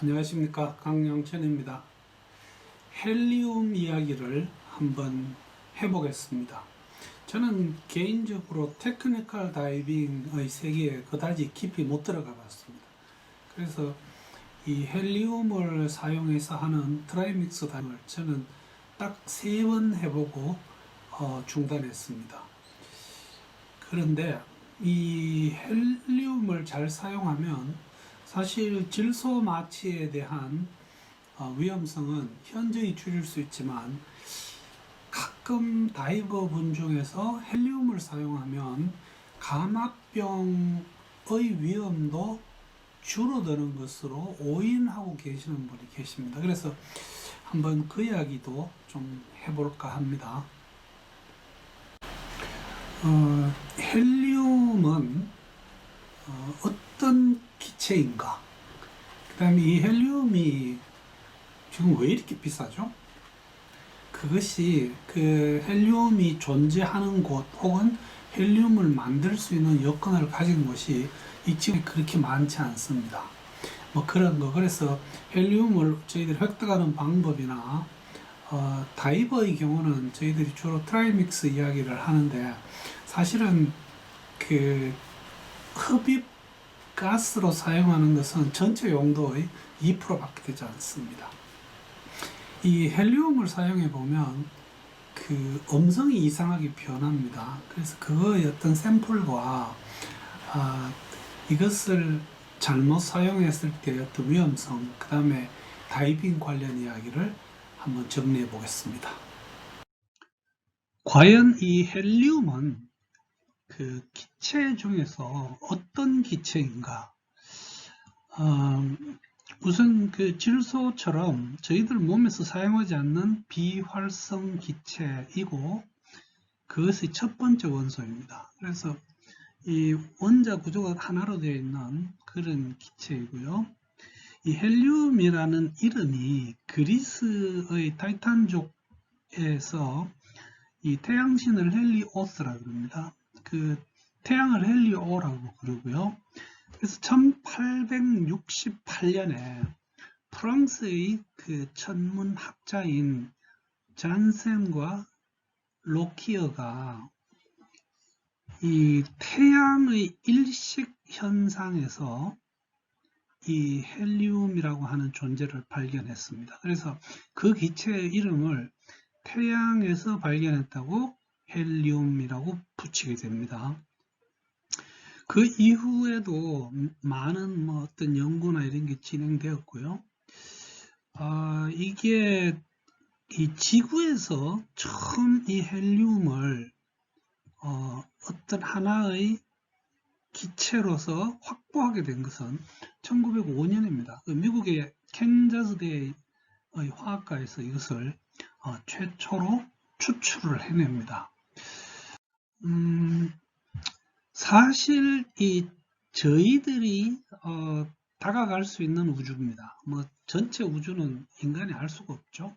안녕하십니까 강영천입니다. 헬리움 이야기를 한번 해보겠습니다. 저는 개인적으로 테크니컬 다이빙의 세계에 그다지 깊이 못 들어가 봤습니다. 그래서 이 헬리움을 사용해서 하는 트라이믹스 다이빙을 저는 딱 세 번 해보고 어, 중단했습니다. 그런데 이 헬리움을 잘 사용하면 사실 질소 마취에 대한 어, 위험성은 현저히 줄일 수 있지만 가끔 다이버 분 중에서 헬리움을 사용하면 감압병의 위험도 줄어드는 것으로 오인하고 계시는 분이 계십니다. 그래서 한번 그 이야기도 좀 해볼까 합니다. 어, 헬리움은 어, 어떤 기체인가? 그 다음에 이 헬리움이 지금 왜 이렇게 비싸죠? 그것이 그 헬리움이 존재하는 곳 혹은 헬리움을 만들 수 있는 여건을 가진 곳이 이 지역에 그렇게 많지 않습니다. 뭐 그런 거. 그래서 헬리움을 저희들이 획득하는 방법이나 어, 다이버의 경우는 저희들이 주로 트라이믹스 이야기를 하는데 사실은 그 흡입 가스로 사용하는 것은 전체 용도의 2%밖에 되지 않습니다. 이 헬리움을 사용해 보면 그 음성이 이상하게 변합니다. 그래서 그거의 어떤 샘플과 아, 이것을 잘못 사용했을 때 어떤 위험성, 그 다음에 다이빙 관련 이야기를 한번 정리해 보겠습니다. 과연 이 헬리움은 그 기체 중에서 어떤 기체인가? 어, 우선 그 질소처럼 저희들 몸에서 사용하지 않는 비활성 기체이고 그것이 첫 번째 원소입니다. 그래서 이 원자 구조가 하나로 되어 있는 그런 기체이고요. 이 헬리움이라는 이름이 그리스의 타이탄족에서 이 태양신을 헬리오스라 그럽니다. 그 태양을 헬리오라고 그러고요. 그래서 1868년에 프랑스의 그 천문학자인 잔센과 로키어가 이 태양의 일식 현상에서 이 헬리움이라고 하는 존재를 발견했습니다. 그래서 그 기체의 이름을 태양에서 발견했다고 헬리움이라고 붙이게 됩니다. 그 이후에도 많은 뭐 어떤 연구나 이런 게 진행되었고요. 아, 이게 이 지구에서 처음 이 헬리움을 어, 어떤 하나의 기체로서 확보하게 된 것은 1905년입니다. 그 미국의 캔자스대의 화학과에서 이것을 어, 최초로 추출을 해냅니다. 음, 사실 이 저희들이 어, 다가갈 수 있는 우주입니다. 뭐 전체 우주는 인간이 알 수가 없죠.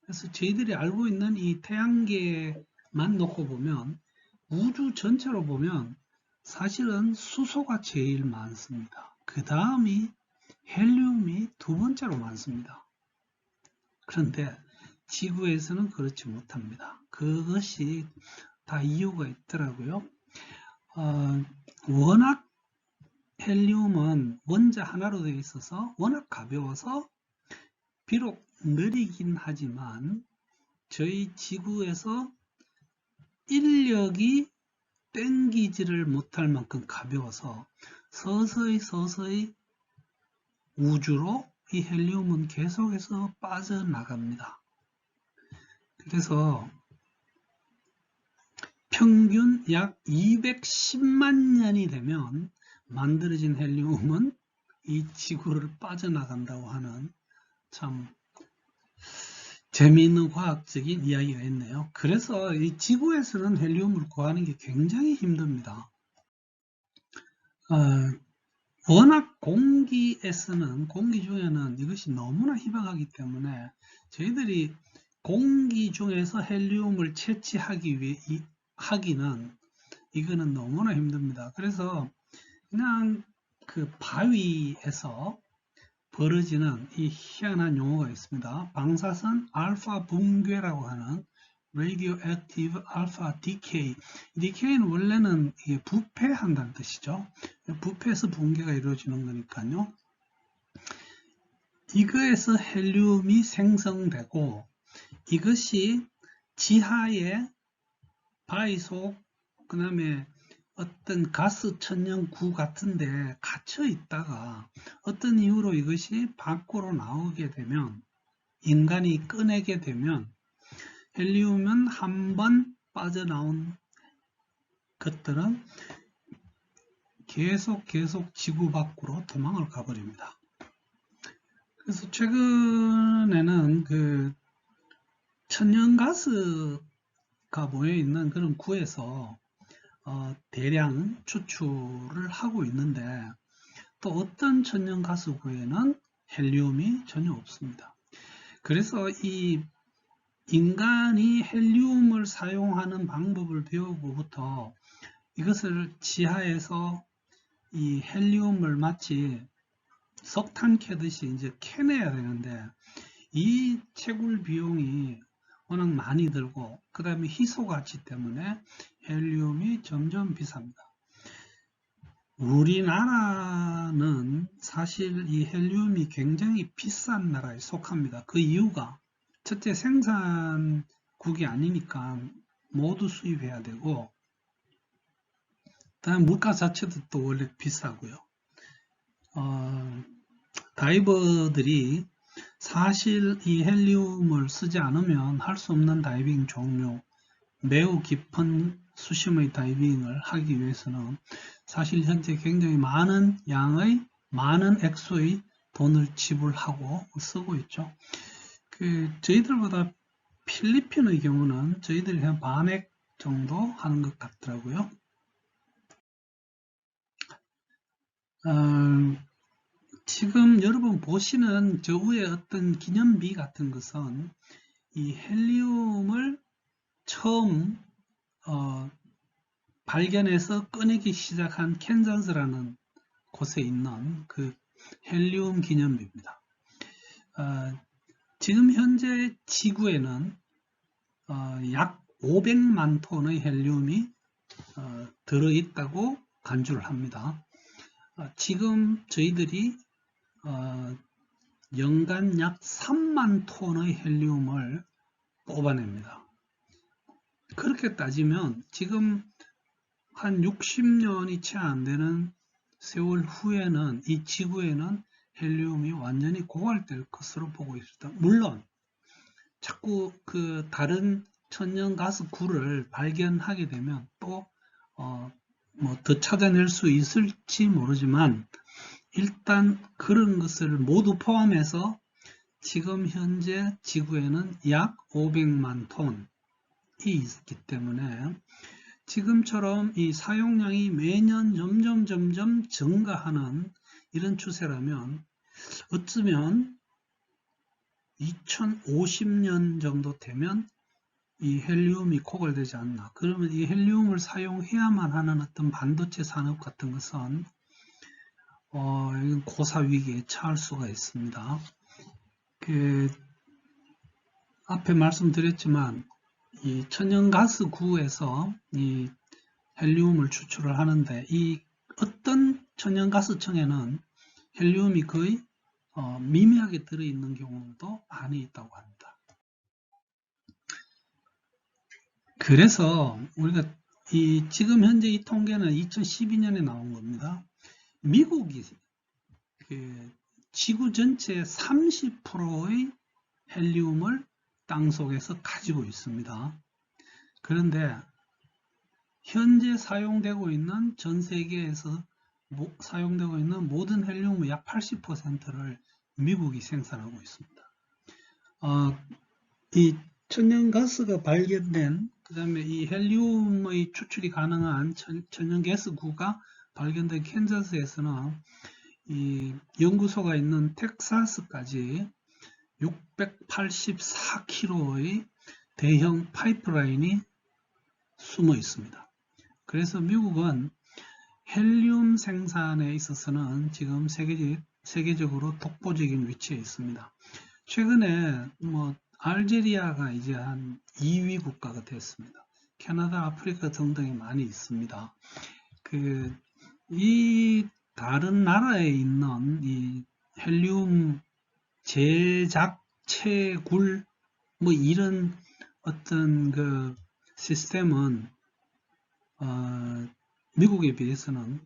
그래서 저희들이 알고 있는 이 태양계만 놓고 보면 우주 전체로 보면 사실은 수소가 제일 많습니다. 그 다음이 헬륨이 두 번째로 많습니다. 그런데 지구에서는 그렇지 못합니다. 그것이 다 이유가 있더라고요. 어, 워낙 헬리움은 원자 하나로 되어 있어서 워낙 가벼워서 비록 느리긴 하지만 저희 지구에서 인력이 땡기지를 못할 만큼 가벼워서 서서히 서서히 우주로 이 헬리움은 계속해서 빠져나갑니다. 그래서 평균 약 210만 년이 되면 만들어진 헬리움은 이 지구를 빠져나간다고 하는 참 재미있는 과학적인 이야기가 있네요. 그래서 이 지구에서는 헬리움을 구하는 게 굉장히 힘듭니다. 어, 워낙 공기에서는 공기 중에는 이것이 너무나 희박하기 때문에 저희들이 공기 중에서 헬리움을 채취하기 위해 하기는 이거는 너무나 힘듭니다. 그래서 그냥 그 바위에서 벌어지는 이 희한한 용어가 있습니다. 방사선 알파 붕괴라고 하는 radioactive alpha decay. decay는 원래는 이게 부패한다는 뜻이죠. 부패해서 붕괴가 이루어지는 거니까요. 이거에서 헬륨이 생성되고 이것이 지하에 바위 속, 그 다음에 어떤 가스 천연구 같은데 갇혀 있다가 어떤 이유로 이것이 밖으로 나오게 되면 인간이 꺼내게 되면 헬리움은 한 번 빠져나온 것들은 계속 계속 지구 밖으로 도망을 가버립니다. 그래서 최근에는 그 천연가스 가 모여 있는 그런 구에서 어, 대량 추출을 하고 있는데 또 어떤 천연가스 구에는 헬리움이 전혀 없습니다. 그래서 이 인간이 헬리움을 사용하는 방법을 배우고부터 이것을 지하에서 이 헬리움을 마치 석탄 캐듯이 이제 캐내야 되는데 이 채굴 비용이 워낙 많이 들고 그 다음에 희소 가치 때문에 헬리움이 점점 비쌉니다. 우리나라는 사실 이 헬리움이 굉장히 비싼 나라에 속합니다. 그 이유가 첫째 생산국이 아니니까 모두 수입해야 되고 다음 물가 자체도 또 원래 비싸고요. 어, 다이버들이 사실 이 헬리움을 쓰지 않으면 할 수 없는 다이빙 종류 매우 깊은 수심의 다이빙을 하기 위해서는 사실 현재 굉장히 많은 양의 많은 액수의 돈을 지불하고 쓰고 있죠. 그 저희들보다 필리핀의 경우는 저희들이 한 반액 정도 하는 것 같더라고요. 어, 지금 여러분 보시는 저 위에 어떤 기념비 같은 것은 이 헬리움을 처음 어, 발견해서 꺼내기 시작한 캔자스라는 곳에 있는 그 헬리움 기념비입니다. 어, 지금 현재 지구에는 어, 약 500만 톤의 헬륨이 어, 들어있다고 간주를 합니다. 어, 지금 저희들이 어, 연간 약 3만 톤의 헬륨을 뽑아냅니다. 그렇게 따지면 지금 한 60년이 채 안 되는 세월 후에는 이 지구에는 헬륨이 완전히 고갈될 것으로 보고 있습니다. 물론 자꾸 그 다른 천연 가스 구를 발견하게 되면 또 어, 뭐더 찾아낼 수 있을지 모르지만 일단 그런 것을 모두 포함해서 지금 현재 지구에는 약 500만 톤이 있기 때문에 지금처럼 이 사용량이 매년 점점 점점 증가하는 이런 추세라면 어쩌면 2050년 정도 되면 이 헬리움이 고갈되지 않나. 그러면 이 헬리움을 사용해야만 하는 어떤 반도체 산업 같은 것은 어, 고사 위기에 처할 수가 있습니다. 그 앞에 말씀드렸지만 이 천연가스 구에서 이 헬리움을 추출을 하는데 이 어떤 천연가스청에는 헬리움이 거의 어, 미미하게 들어있는 경우도 많이 있다고 합니다. 그래서 우리가 이 지금 현재 이 통계는 2012년에 나온 겁니다. 미국이 그 지구 전체 30%의 헬리움을 땅 속에서 가지고 있습니다. 그런데 현재 사용되고 있는 전 세계에서 사용되고 있는 모든 헬륨의 약 80%를 미국이 생산하고 있습니다. 어, 이 천연가스가 발견된 그 다음에 이 헬륨의 추출이 가능한 천, 천연가스구가 발견된 캔자스에서는 이 연구소가 있는 텍사스까지 684km의 대형 파이프라인이 숨어 있습니다. 그래서 미국은 헬륨 생산에 있어서는 지금 세계적, 세계적으로 독보적인 위치에 있습니다. 최근에 뭐 알제리아가 이제 한 2위 국가가 됐습니다. 캐나다, 아프리카 등등이 많이 있습니다. 그, 이 다른 나라에 있는 이 헬륨 제작, 채굴, 뭐 이런 어떤 그 시스템은, 어, 미국에 비해서는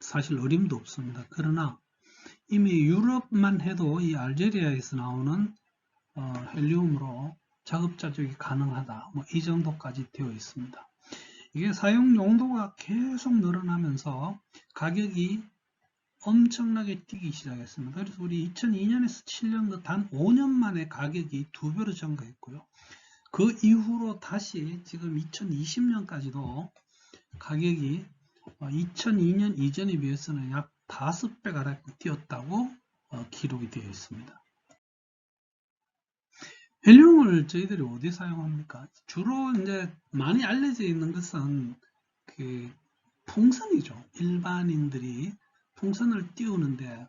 사실 어림도 없습니다. 그러나 이미 유럽만 해도 이 알제리아에서 나오는 어, 헬륨으로 작업자족이 가능하다. 뭐 이 정도까지 되어 있습니다. 이게 사용 용도가 계속 늘어나면서 가격이 엄청나게 뛰기 시작했습니다. 그래서 우리 2002년에서 7년도 단 5년 만에 가격이 두 배로 증가했고요. 그 이후로 다시 지금 2020년까지도 가격이 2002년 이전에 비해서는 약 5배 가량 뛰었다고 어, 기록이 되어 있습니다. 헬륨을 저희들이 어디 사용합니까? 주로 이제 많이 알려져 있는 것은 그 풍선이죠. 일반인들이 풍선을 띄우는데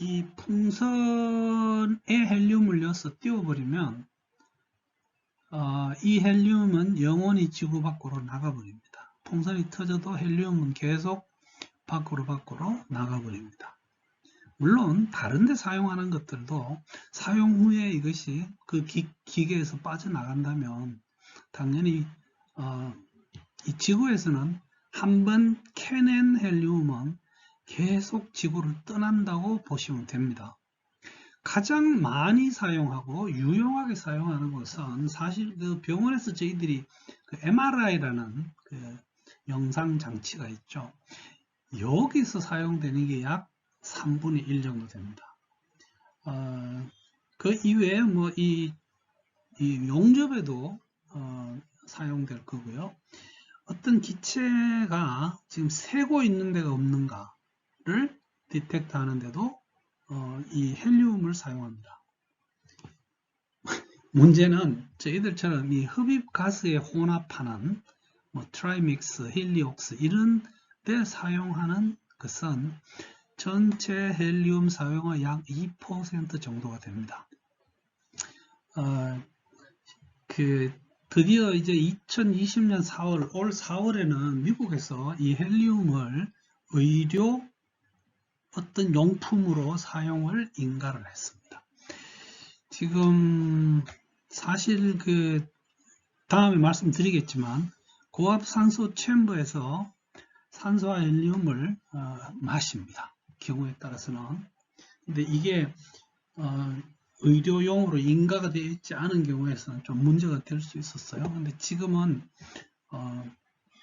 이 풍선에 헬륨을 넣어서 띄워버리면 어, 이 헬륨은 영원히 지구 밖으로 나가버립니다. 풍선이 터져도 헬륨은 계속 밖으로 밖으로 나가버립니다. 물론 다른 데 사용하는 것들도 사용 후에 이것이 그 기, 기계에서 빠져나간다면 당연히 어, 이 지구에서는 한 번 캐낸 헬륨은 계속 지구를 떠난다고 보시면 됩니다. 가장 많이 사용하고 유용하게 사용하는 것은 사실 그 병원에서 저희들이 그 MRI라는 그 영상 장치가 있죠. 여기서 사용되는 게 약 3분의 1 정도 됩니다. 어, 그 이외에 뭐이 이 용접에도 어, 사용될 거고요. 어떤 기체가 지금 새고 있는 데가 없는가를 디텍트 하는데도 어, 이 헬륨을 사용합니다. 문제는 저희들처럼 이 흡입 가스에 혼합하는 뭐 트라이믹스, 헬리옥스 이런 데 사용하는 것은 전체 헬륨 사용의 약 2% 정도가 됩니다. 어, 그 드디어 이제 2020년 4월, 올 4월에는 미국에서 이 헬륨을 의료 어떤 용품으로 사용을 인가를 했습니다. 지금 사실 그 다음에 말씀드리겠지만 고압 산소 챔버에서 산소와 헬륨을 어, 마십니다. 경우에 따라서는. 근데 이게 어, 의료용으로 인가가 되어 있지 않은 경우에서는 좀 문제가 될 수 있었어요. 근데 지금은 어,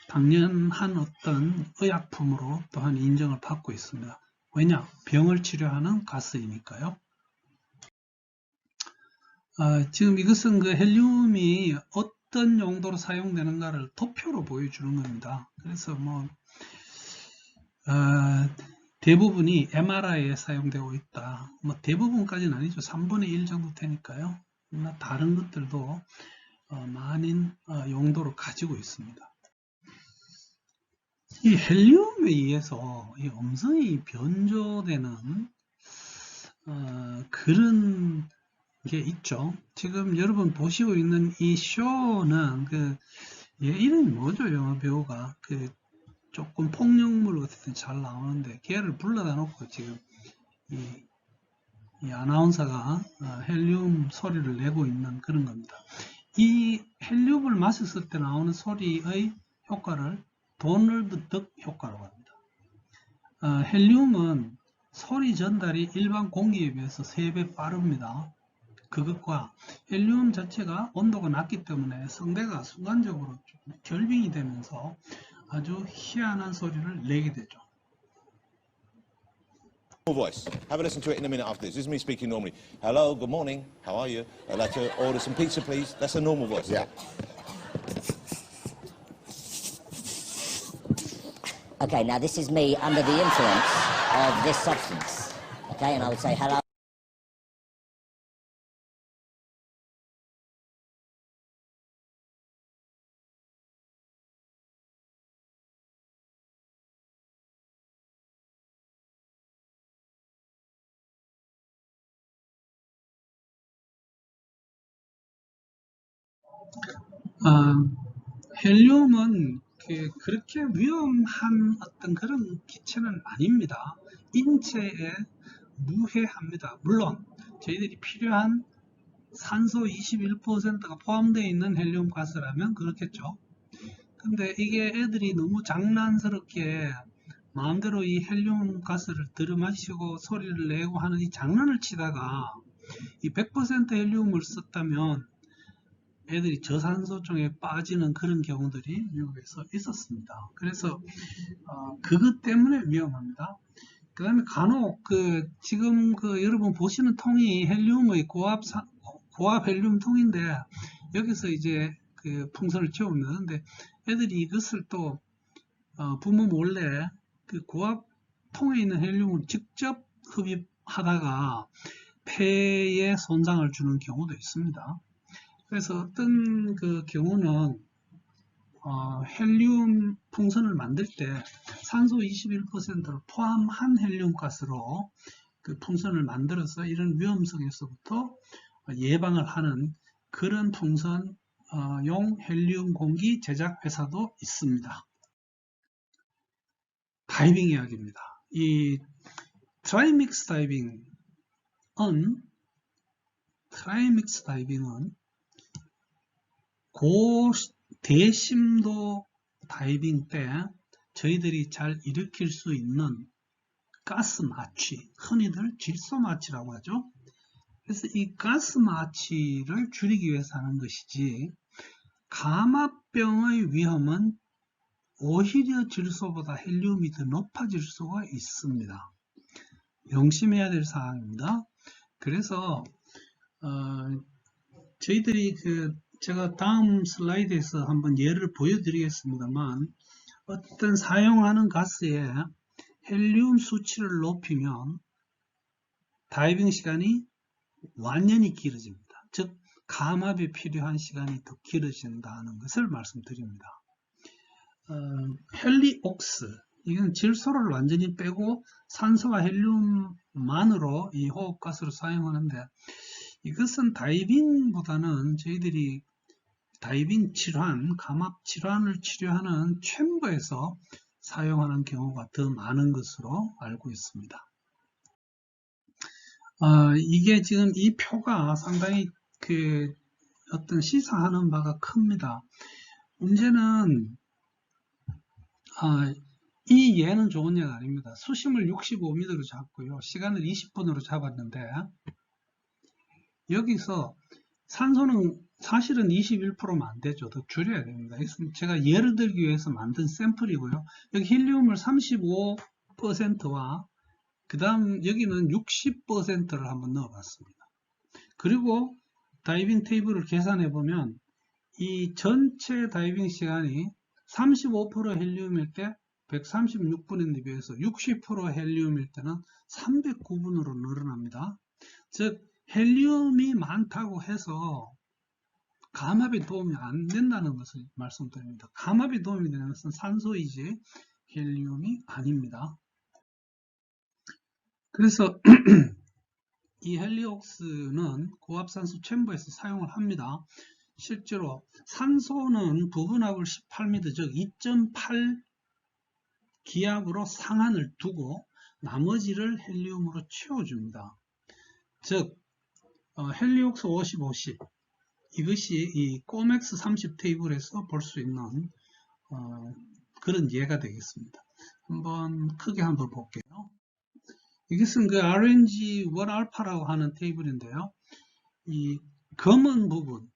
당연한 어떤 의약품으로 또한 인정을 받고 있습니다. 왜냐? 병을 치료하는 가스이니까요. 아, 지금 이것은 그 헬륨이 어떤 용도로 사용되는가를 도표로 보여주는 겁니다. 그래서 뭐 어, 대부분이 MRI에 사용되고 있다. 뭐 대부분까지는 아니죠. 3분의 1 정도 되니까요. 다른 것들도 어, 많은 어, 용도를 가지고 있습니다. 이 헬륨에 의해서 이 음성이 변조되는 어, 그런 게 있죠. 지금 여러분 보시고 있는 이 쇼는 그, 얘 이름이 뭐죠? 영화 배우가. 그, 조금 폭력물 같은 잘 나오는데, 걔를 불러다 놓고 지금 이, 이 아나운서가 어, 헬륨 소리를 내고 있는 그런 겁니다. 이 헬륨을 마셨을 때 나오는 소리의 효과를 도널드 덕 효과라고 합니다. 어, 헬륨은 소리 전달이 일반 공기에 비해서 3배 빠릅니다. 그것과 헬륨 자체가 온도가 낮기 때문에 성대가 순간적으로 결빙이 되면서 아주 희한한 소리를 내게 되죠. voice. Have a listen to it in a minute after this. This is me speaking normally. Hello, good morning. How are you? I'd like to order some pizza, please. That's a normal voice. Yeah. Okay, now this is me under the influence of this substance. Okay, and I would say hello. 아, 헬륨은 그, 그렇게 위험한 어떤 그런 기체는 아닙니다. 인체에 무해합니다. 물론 저희들이 필요한 산소 21%가 포함되어 있는 헬륨 가스라면 그렇겠죠. 근데 이게 애들이 너무 장난스럽게 마음대로 이 헬륨 가스를 들이마시고 소리를 내고 하는 이 장난을 치다가 이 100% 헬륨을 썼다면 애들이 저산소중에 빠지는 그런 경우들이 미국에서 있었습니다. 그래서 어, 그것 때문에 위험합니다. 그 다음에 간혹 그 지금 그 여러분 보시는 통이 헬륨의 고압 사- 고압 헬륨 통인데 여기서 이제 그 풍선을 채웁니다. 근데 애들이 이것을 또 어, 부모 몰래 그 고압 통에 있는 헬륨을 직접 흡입하다가 폐에 손상을 주는 경우도 있습니다. 그래서 어떤 그 경우는 어, 헬륨 풍선을 만들 때 산소 21%를 포함한 헬륨 가스로 그 풍선을 만들어서 이런 위험성에서부터 예방을 하는 그런 풍선용 헬륨 공기 제작 회사도 있습니다. 다이빙 이야기입니다. 이 트라이믹스 다이빙은 트라이믹스 다이빙은 고대심도 다이빙 때 저희들이 잘 일으킬 수 있는 가스 마취, 흔히들 질소 마취라고 하죠. 그래서 이 가스 마취를 줄이기 위해서 하는 것이지 감압병의 위험은 오히려 질소보다 헬륨이 더 높아질 수가 있습니다. 명심해야 될 사항입니다. 그래서 어, 저희들이 그 제가 다음 슬라이드에서 한번 예를 보여드리겠습니다만 어떤 사용하는 가스에 헬륨 수치를 높이면 다이빙 시간이 완연히 길어집니다. 즉 감압이 필요한 시간이 더 길어진다는 것을 말씀드립니다. 어, 헬리옥스 이건 질소를 완전히 빼고 산소와 헬륨만으로 이 호흡가스로 사용하는데 이것은 다이빙보다는 저희들이 다이빙 질환, 감압 질환을 치료하는 챔버에서 사용하는 경우가 더 많은 것으로 알고 있습니다. 어, 이게 지금 이 표가 상당히 그 어떤 시사하는 바가 큽니다. 문제는 아, 이 예는 좋은 예가 아닙니다. 수심을 65m로 잡고요. 시간을 20분으로 잡았는데 여기서 산소는 사실은 21%면 안 되죠. 더 줄여야 됩니다. 제가 예를 들기 위해서 만든 샘플이고요. 여기 힐리움을 35%와 그 다음 여기는 60%를 한번 넣어봤습니다. 그리고 다이빙 테이블을 계산해 보면 이 전체 다이빙 시간이 35% 헬륨일 때 136분에 비해서 60% 헬륨일 때는 309분으로 늘어납니다. 즉 헬륨이 많다고 해서 감압에 도움이 안 된다는 것을 말씀드립니다. 감압에 도움이 되는 것은 산소이지 헬륨이 아닙니다. 그래서 이 헬리옥스는 고압산소 챔버에서 사용을 합니다. 실제로 산소는 부분압을 18m, 즉 2.8 기압으로 상한을 두고 나머지를 헬리움으로 채워줍니다. 즉 어, 헬리옥스 50, 50 이것이 이 꼬맥스 30 테이블에서 볼 수 있는 어, 그런 예가 되겠습니다. 한번 크게 한번 볼게요. 이것은 그 RNG 1알파라고 하는 테이블인데요. 이 검은 부분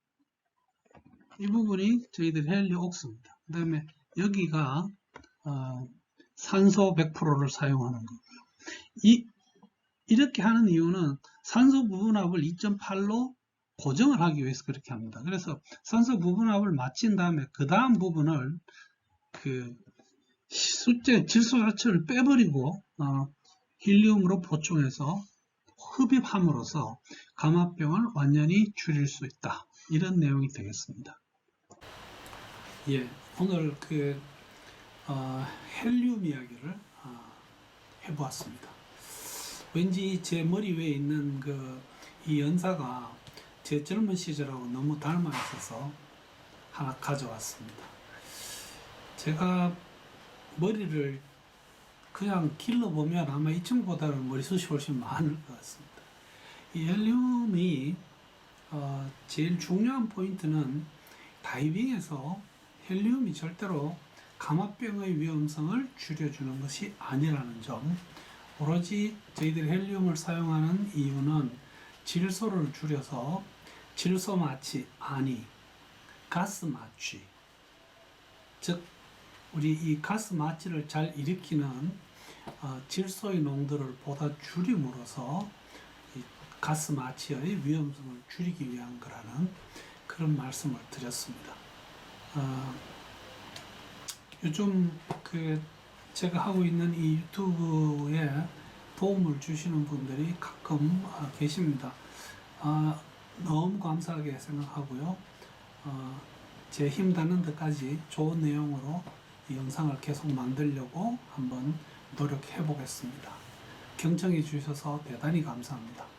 이 부분이 저희들 헬리 옥스입니다. 그 다음에 여기가 어, 산소 100%를 사용하는 거고요. 이, 이렇게 하는 이유는 산소 부분압을 2.8로 고정을 하기 위해서 그렇게 합니다. 그래서 산소 부분압을 마친 다음에 그 다음 부분을 그 숫자 질소 자체를 빼버리고 어, 힐리움으로 보충해서 흡입함으로써 감압병을 완전히 줄일 수 있다. 이런 내용이 되겠습니다. 예, 오늘 그 어, 헬륨 이야기를 어, 해보았습니다. 왠지 제 머리 위에 있는 그 이 연사가 제 젊은 시절하고 너무 닮아 있어서 하나 가져왔습니다. 제가 머리를 그냥 길러보면 아마 이 친구보다는 머리숱이 훨씬 많을 것 같습니다. 이 헬륨이 어, 제일 중요한 포인트는 다이빙에서 헬륨이 절대로 감압병의 위험성을 줄여주는 것이 아니라는 점. 오로지 저희들이 헬륨을 사용하는 이유는 질소를 줄여서 질소 마취, 아니, 가스 마취. 즉, 우리 이 가스 마취를 잘 일으키는 어, 질소의 농도를 보다 줄임으로써 이 가스 마취의 위험성을 줄이기 위한 거라는 그런 말씀을 드렸습니다. 어, 요즘 그 제가 하고 있는 이 유튜브에 도움을 주시는 분들이 가끔 아, 계십니다. 아, 너무 감사하게 생각하고요. 어, 제 힘 닿는 데까지 좋은 내용으로 이 영상을 계속 만들려고 한번 노력해 보겠습니다. 경청해 주셔서 대단히 감사합니다.